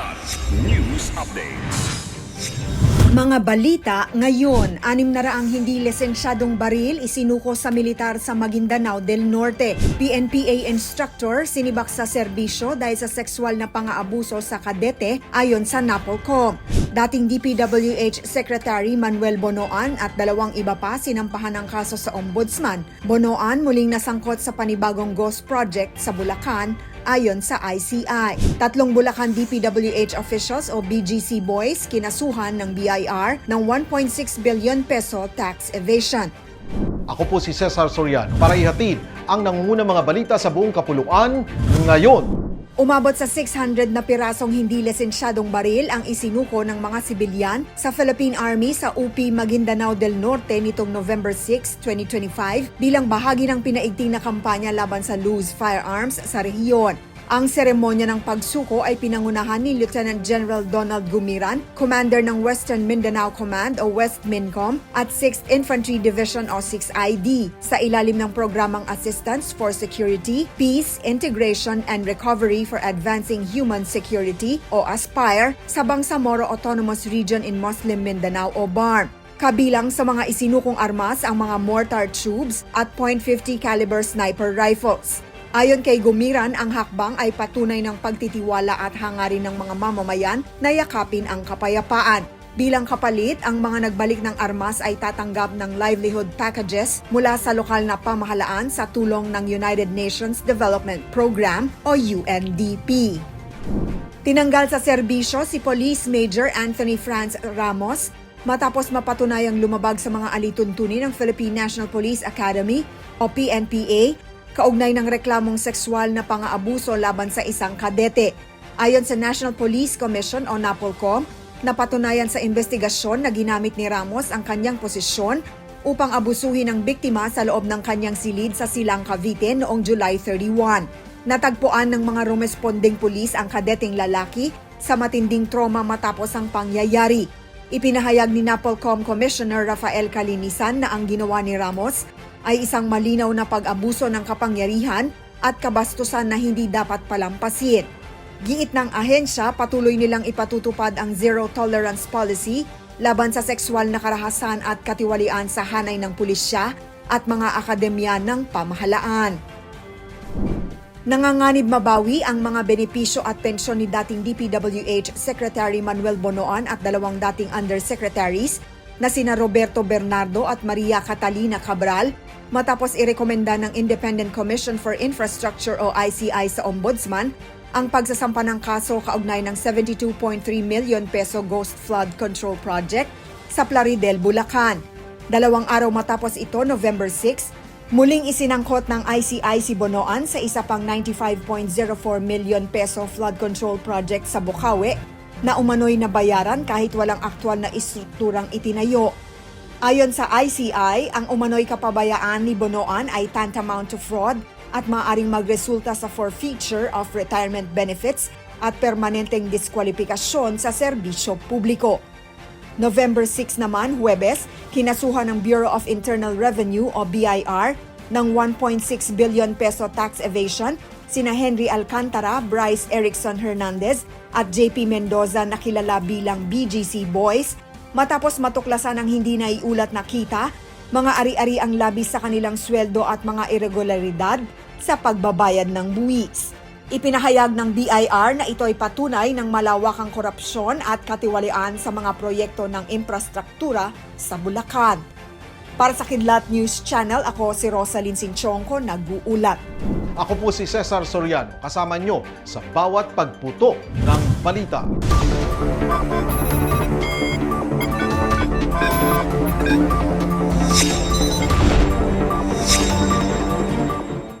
Kilat News Updates. Mga balita ngayon, anim na raang hindi lisensyadong baril isinuko sa militar sa Maguindanao del Norte. PNPA instructor sinibak sa serbisyo dahil sa sexual na pang-aabuso sa kadete ayon sa NAPOLCOM. Dating DPWH Secretary Manuel Bonoan at dalawang iba pa sinampahan ng kaso sa Ombudsman. Bonoan muling nasangkot sa panibagong ghost project sa Bulacan ayon sa ICI. Tatlong Bulacan DPWH officials o BGC boys kinasuhan ng BIR ng 1.6 billion peso tax evasion. Ako po si Cesar Soriano para ihatid ang nangungunang mga balita sa buong kapuluan ngayon. Umabot sa 600 na pirasong hindi lisensyadong baril ang isinuko ng mga sibilyan sa Philippine Army sa UP Maguindanao del Norte nitong November 6, 2025 bilang bahagi ng pinaigting na kampanya laban sa loose firearms sa rehiyon. Ang seremonya ng pagsuko ay pinangunahan ni Lieutenant General Donald Gumiran, Commander ng Western Mindanao Command o West Mincom at 6th Infantry Division o 6ID sa ilalim ng programang Assistance for Security, Peace, Integration and Recovery for Advancing Human Security o ASPIRE sa Bangsamoro Autonomous Region in Muslim Mindanao o BARM. Kabilang sa mga isinukong armas ang mga mortar tubes at .50 caliber sniper rifles. Ayon kay Gumiran, ang hakbang ay patunay ng pagtitiwala at hangarin ng mga mamamayan na yakapin ang kapayapaan. Bilang kapalit, ang mga nagbalik ng armas ay tatanggap ng livelihood packages mula sa lokal na pamahalaan sa tulong ng United Nations Development Program o UNDP. Tinanggal sa serbisyo si Police Major Anthony Franz Ramos matapos mapatunayang lumabag sa mga alituntunin ng Philippine National Police Academy o PNPA kaugnay ng reklamong sexual na pang-aabuso laban sa isang kadete. Ayon sa National Police Commission o NAPOLCOM, napatunayan sa investigasyon na ginamit ni Ramos ang kanyang posisyon upang abusuhin ang biktima sa loob ng kanyang silid sa Silang Cavite noong July 31. Natagpuan ng mga rumesponding pulis ang kadeteng lalaki sa matinding trauma matapos ang pangyayari. Ipinahayag ni NAPOLCOM Commissioner Rafael Calinisan na ang ginawa ni Ramos ay isang malinaw na pag-abuso ng kapangyarihan at kabastusan na hindi dapat palampasin. Giit ng ahensya, patuloy nilang ipatutupad ang zero tolerance policy laban sa sexual na karahasan at katiwalian sa hanay ng pulisya at mga akademya ng pamahalaan. Nanganganib mabawi ang mga benepisyo at pensyon ni dating DPWH Secretary Manuel Bonoan at dalawang dating undersecretaries na sina Roberto Bernardo at Maria Catalina Cabral matapos irekomenda ng Independent Commission for Infrastructure o ICI sa Ombudsman ang pagsasampa ng kaso kaugnay ng 72.3 million peso Ghost Flood Control Project sa Plaridel, Bulacan. Dalawang araw matapos ito, November 6, muling isinangkot ng ICI si Bonoan sa isa pang 95.04 million peso flood control project sa Bukawi na umano'y nabayaran kahit walang aktwal na istrukturang itinayo. Ayon sa ICI, ang umano'y kapabayaan ni Bonoan ay tantamount to fraud at maaring magresulta sa forfeiture of retirement benefits at permanenteng diskwalifikasyon sa serbisyo publiko. November 6 naman, Huwebes, kinasuhan ng Bureau of Internal Revenue o BIR ng 1.6 billion peso tax evasion sina Henry Alcantara, Bryce Erickson Hernandez at JP Mendoza na kilala bilang BGC Boys matapos matuklasan ng hindi naiulat na kita, mga ari-ari ang labis sa kanilang sweldo at mga irregularidad sa pagbabayad ng buwis. Ipinahayag ng BIR na ito ay patunay ng malawakang korupsyon at katiwalian sa mga proyekto ng infrastruktura sa Bulacan. Para sa Kidlat News Channel, ako si Rosalyn Sinchonko, nag-uulat. Ako po si Cesar Soriano, kasama nyo sa bawat pagputo ng balita.